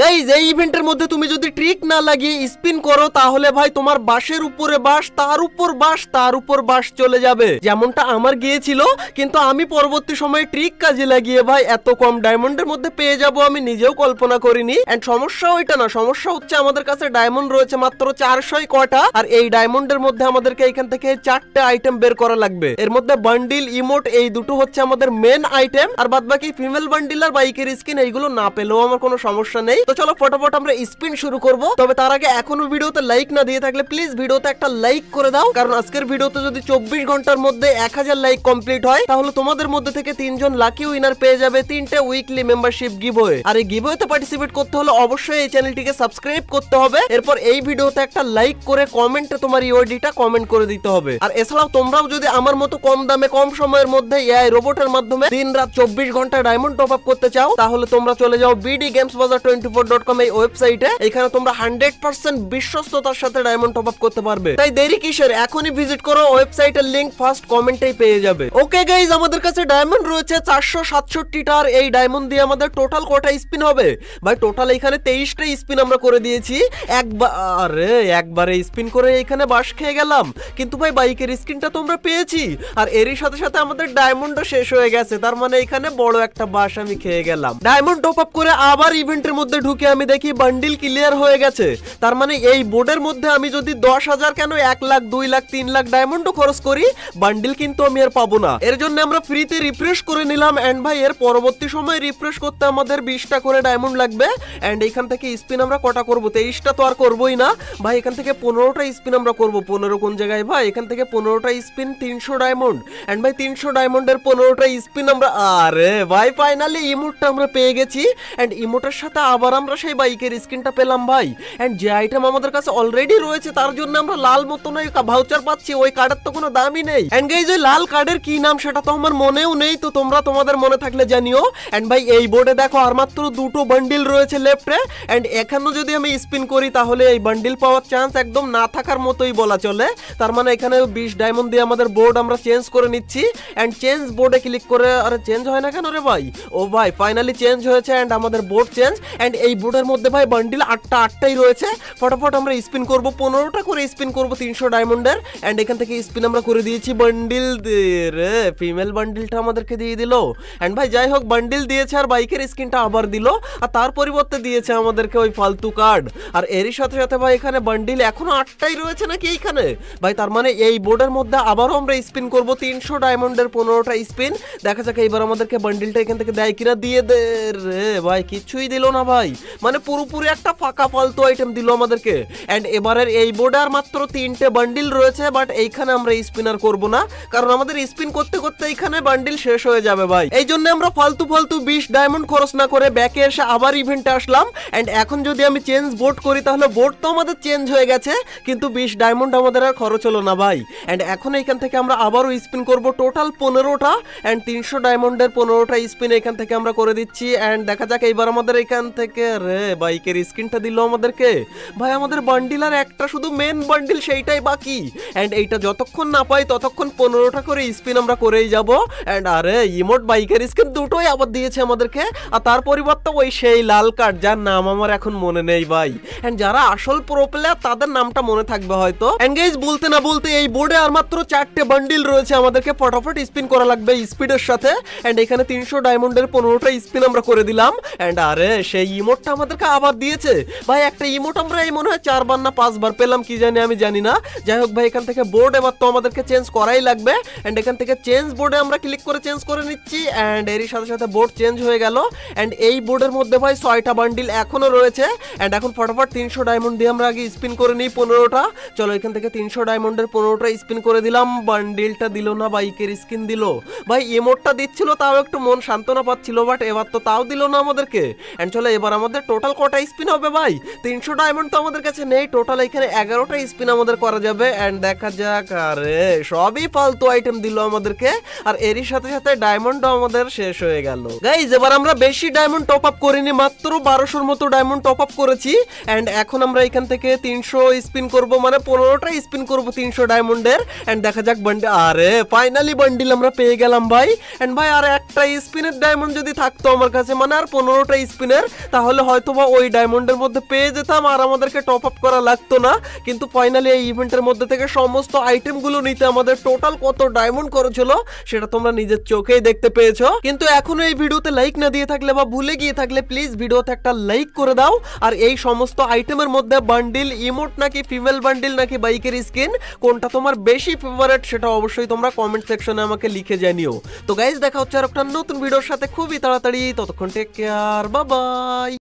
Guys এই ইভেন্টের মধ্যে তুমি যদি ট্রিক না লাগিয়ে স্পিন করো, তাহলে ভাই তোমার বাসের উপরে বাস তার উপর বাস তার উপর বাস চলে যাবে। যেমনটা আমার গিয়েছিল, কিন্তু আমি পরবর্তী সময়ে ট্রিক কাজে লাগিয়ে ভাই এত কম ডায়মন্ডের মধ্যে পেয়ে যাব আমি, নিজেও কল্পনা করিনি। এন্ড সমস্যা ওইটা না, সমস্যা হচ্ছে আমাদের কাছে ডায়মন্ড রয়েছে মাত্র চারশোই কটা, আর এই ডায়মন্ডের মধ্যে আমাদেরকে এখান থেকে চারটে আইটেম বের করা লাগবে। এর মধ্যে বান্ডিল ইমোট এই দুটো হচ্ছে আমাদের মেন আইটেম আর বাদ বাকি ফিমেল বান্ডিল আর বাইকের স্কিন এইগুলো না পেলেও আমার কোনো সমস্যা নেই। তো চলো ফটাফট আমরা স্পিন শুরু করব। তবে তার আগে এখনও ভিডিওতে লাইক না দিয়ে থাকলে প্লিজ ভিডিওতে একটা লাইক করে দাও। কারণ আজকের ভিডিওতে যদি চব্বিশ ঘণ্টার মধ্যে এক হাজার লাইক কমপ্লিট হয়, তাহলে তোমাদের মধ্যে থেকে তিনজন লাকি উইনার পেয়ে যাবে তিনটে উইকলি মেম্বারশিপ গিভওয়ে আর এই গিভওয়েতে পার্টিসিপেট করতে হলে অবশ্যই এই চ্যানেলটিকে সাবস্ক্রাইব করতে হবে। এরপর এই ভিডিওতে একটা লাইক করে কমেন্টে তোমার ইওডিটা কমেন্ট করে দিতে হবে। আর এছাড়াও তোমরাও যদি আমার মতো কম দামে, কম সময়ের মধ্যে এআই রোবটের মাধ্যমে দিন রাত চব্বিশ ঘণ্টা ডায়মন্ড টপ আপ করতে চাও, তাহলে তোমরা চলে যাও BD games bazaar twenty dot com এই ওয়েবসাইটে এখানে তোমরা হান্ড্রেড পার্সেন্ট বিশ্বস্ততার সাথে ডায়মন্ড টপ আপ করতে পারবে। তাই দেরি কিসের? এখনই ভিজিট করো ওয়েবসাইটের লিংক ফার্স্ট কমেন্টেই পেয়ে যাবে। ওকে গাইজ আমাদের কাছে ডায়মন্ড রয়েছে চারশো সাতষট্টিটার। এই ডায়মন্ড দিয়ে আমাদের টোটাল কটা স্পিন হবে? ভাই টোটাল এখানে তেইশটা স্পিন আমরা করে দিয়েছি। একবার আরে, একবারে স্পিন করে এখানে বাস খেয়ে গেলাম। কিন্তু ভাই বাইকের স্কিনটা তোমরা পেয়েছি। আর এরই সাথে সাথে আমাদের ডায়মন্ডও শেষ হয়ে গেছে। তার মানে এখানে বড় একটা বাস আমি খেয়ে গেলাম। ডায়মন্ড টপ আপ করে আবার ইভেন্টের মধ্যে ঢুকে আমি দেখি বান্ডিল ক্লিয়ার হয়ে গেছে। তার মানে এই বোর্ডের মধ্যে আমি যদি দশ হাজার কেন এক লাখ, দুই লাখ, তিন লাখ ডায়মন্ডও খরচ করি, বান্ডিল কিন্তু আমি আর পাবো না। এর জন্য আমরা ফ্রিতে রিফ্রেশ করে নিলাম এন্ড ভাই, এর পরবর্তী সময় রিফ্রেশ করতে আমাদের বিশটা করে ডায়মন্ড লাগবে। এন্ড এখান থেকে স্পিন আমরা কটা করব? তেইশটা তো আর করবোই না। ভাই, এখান থেকে পনেরোটা স্পিন আমরা করব। পনেরো কোন জায়গায়? ভাই, এখান থেকে পনেরোটা স্পিন তিনশো ডায়মন্ড অ্যান্ড ভাই, তিনশো ডায়মন্ডের পনেরোটা স্পিন আমরা আরে ভাই ফাইনালি ইমোটটা আমরা পেয়ে গেছি। অ্যান্ড ইমোটের সাথে আবার আমরা সেই বাইকের স্ক্রিনটা পেলাম ভাই। এন্ড যে আইটেম আমাদের কাছে অলরেডি রয়েছে, তার জন্য আমরা লাল মতন ওই ভাউচার পাচ্ছি, ওই কার্ডের তো কোনো দামই নেই। এন্ড গাইজ ওই লাল কার্ডের কি নাম সেটা তো আমার মনেও নেই, তো তোমরা তোমাদের মনে থাকলে জানিও। এন্ড ভাই, এই বোর্ডে দেখো, আর মাত্র দুটো বান্ডিল রয়েছে লেফটে এন্ড এখানেও যদি আমি স্পিন করি, তাহলে এই বান্ডিল পাওয়ার চান্স একদম না থাকার মতোই বলা চলে। তার মানে এখানে বিশ ডায়মন্ড দিয়ে আমাদের বোর্ড আমরা চেঞ্জ করে নিচ্ছি। এন্ড চেঞ্জ বোর্ডে ক্লিক করে, আরে চেঞ্জ হয় না কেন রে ভাই? ও ভাই ফাইনালি চেঞ্জ হয়েছে এন্ড আমাদের বোর্ড চেঞ্জ এন্ড এই বোর্ডের মধ্যে ভাই বান্ডিল আটটা, আটটাই রয়েছে। ফটাফট আমরা স্পিন করব, পনেরোটা করে স্পিন করব তিনশো ডায়মন্ডের অ্যান্ড এখান থেকে স্পিন আমরা করে দিয়েছি বান্ডিল রে ফিমেল বান্ডিলটা আমাদেরকে দিয়ে দিল। অ্যান্ড ভাই যাই হোক বান্ডিল দিয়েছে আর বাইকের স্কিনটা আবার দিল। আর তার পরিবর্তে দিয়েছে আমাদেরকে ওই ফালতু কার্ড আর এরই সাথে সাথে ভাই এখানে বান্ডিল এখনও আটটাই রয়েছে নাকি এইখানে? ভাই তার মানে এই বোর্ডের মধ্যে আবারও আমরা স্পিন করব তিনশো ডায়মন্ডের পনেরোটা স্পিন দেখা যাক এইবার আমাদেরকে বান্ডিলটা এখান থেকে দেয় কিনা। দিয়ে দে রে, ভাই কিছুই দিল না ভাই। মানে পুরোপুরি একটা ফাঁকা ফালতু আইটেম দিল আমাদেরকে। এন্ড এবারের এই বোর্ডে আর মাত্র তিনটে বান্ডিল রয়েছে বাট এইখানে আমরা স্পিনার করব না। কারণ আমাদের স্পিন করতে করতে এইখানে বান্ডিল শেষ হয়ে যাবে ভাই। এই জন্য আমরা ফালতু ফালতু বিশ ডায়মন্ড খরচ না করে ব্যাকে এসে আবার ইভেন্টে আসলাম। এন্ড এখন যদি আমি চেঞ্জ বোর্ড করি, তাহলে বোর্ড তো আমাদের চেঞ্জ হয়ে গেছে। কিন্তু বিশ ডায়মন্ড আমাদের আর খরচ হলো না ভাই। এন্ড এখন এইখান থেকে আমরা আবারও স্পিন করব টোটাল পনেরোটা। এন্ড তিনশো ডায়মন্ডের পনেরোটা স্পিন এখান থেকে আমরা করে দিচ্ছি। এন্ড দেখা যাক এইবার আমাদের এখান থেকে রে বাইকের দিল আমাদেরকে। ভাই, আমাদের বান্ডিল আর একটা শুধু মেন বান্ডিল সেইটাই বাকি। এন্ড এইটা যতক্ষণ না পাই, ততক্ষণ পনেরোটা করে স্পিন আমরা করেই যাব। এন্ড আরে, ইমোট বাইকের দুটোই আবার দিয়েছে আমাদেরকে। আর তার পরিবর্তে ওই সেই লাল কার্ড যার নাম আমার এখন মনে নেই ভাই। এন্ড যারা আসল প্রো প্লেয়ার তাদের নামটা মনে থাকবে হয়তো। এনগেজ বলতে না বলতে এই বোর্ডে আর মাত্র চারটে বান্ডিল রয়েছে আমাদেরকে। ফটাফট স্পিন করা লাগবে স্পিডের সাথে। এন্ড এখানে তিনশো ডায়মন্ডের পনেরোটা স্পিন আমরা করে দিলাম। এন্ড আরে, সেই ইমোটটা আমাদেরকে আবার দিয়েছে। ভাই, একটা ইমোট আমরা এই মনে হয় চারবার না পাঁচবার পেলাম, কি জানি আমি জানি না। যাই হোক ভাই, এখান থেকে বোর্ড এবার তো আমাদেরকে চেঞ্জ করাই লাগবে। অ্যান্ড এখান থেকে চেঞ্জ বোর্ডে আমরা ক্লিক করে চেঞ্জ করে নিচ্ছি। অ্যান্ড এরই সাথে সাথে বোর্ড চেঞ্জ হয়ে গেল। অ্যান্ড এই বোর্ডের মধ্যে ভাই, ছয়টা বান্ডিল এখনও রয়েছে। অ্যান্ড এখন ফটাফট তিনশো ডায়মন্ড দিয়ে আমরা আগে স্পিন করে নিই পনেরোটা। চলো, এখান থেকে তিনশো ডায়মন্ডের পনেরোটা স্পিন করে দিলাম। বান্ডিলটা দিল না, বাইকের স্কিন দিল। ভাই ইমোটটা দিচ্ছিল, তাও একটু মন সান্ত্বনা পাচ্ছিল বাট এবার তো তাও দিল না আমাদেরকে। অ্যান্ড চলো, এবার আমাদের টোটাল কটা স্পিন হবে ভাই? তিনশো ডায়মন্ড তো আমাদের কাছে নেই। টোটাল এখানে এগারোটা স্পিন আমাদের করা যাবে। এন্ড দেখা যাক, আরে, সবই ফালতু আইটেম দিল আমাদেরকে। আর এরই সাথে সাথে ডায়মন্ডও আমাদের শেষ হয়ে গেল। গাইজ এবার আমরা বেশি ডায়মন্ড টপ আপ করিনি, মাত্র বারোশোর মতো ডায়মন্ড টপ আপ করেছি। এন্ড এখন আমরা এখান থেকে তিনশো স্পিন করব মানে পনেরোটা স্পিন করব তিনশো ডায়মন্ডের এন্ড দেখা যাক বান্ডিল আরে ফাইনালি বান্ডিল আমরা পেয়ে গেলাম ভাই। এন্ড ভাই, আর একটা স্পিনের ডায়মন্ড যদি থাকতো আমার কাছে মানে আর পনেরোটা স্পিনের তাহলে তাহলে হয়তোবা ওই ডায়মন্ডের মধ্যে পেয়ে যেতাম আর আমাদেরকে টপ আপ করা লাগতো না। কিন্তু ফাইনালি এই ইভেন্টের মধ্যে থেকে সমস্ত আইটেমগুলো নিতে আমাদের টোটাল কত ডায়মন্ড করেছিল সেটা তোমরা নিজের চোখেই দেখতে পেয়েছ। কিন্তু এখনও এই ভিডিওতে লাইক না দিয়ে থাকলে বা ভুলে গিয়ে থাকলে প্লিজ ভিডিওতে একটা লাইক করে দাও। আর এই সমস্ত আইটেমের মধ্যে বান্ডিল ইমোট নাকি ফিমেল বান্ডিল নাকি বাইকের স্কিন কোনটা তোমার বেশি ফেভারেট সেটা অবশ্যই তোমরা কমেন্ট সেকশনে আমাকে লিখে জানিও। তো গাইজ দেখা হচ্ছে আর একটা নতুন ভিডিওর সাথে খুবই তাড়াতাড়ি। ততক্ষণ টেক কেয়ার বাবাই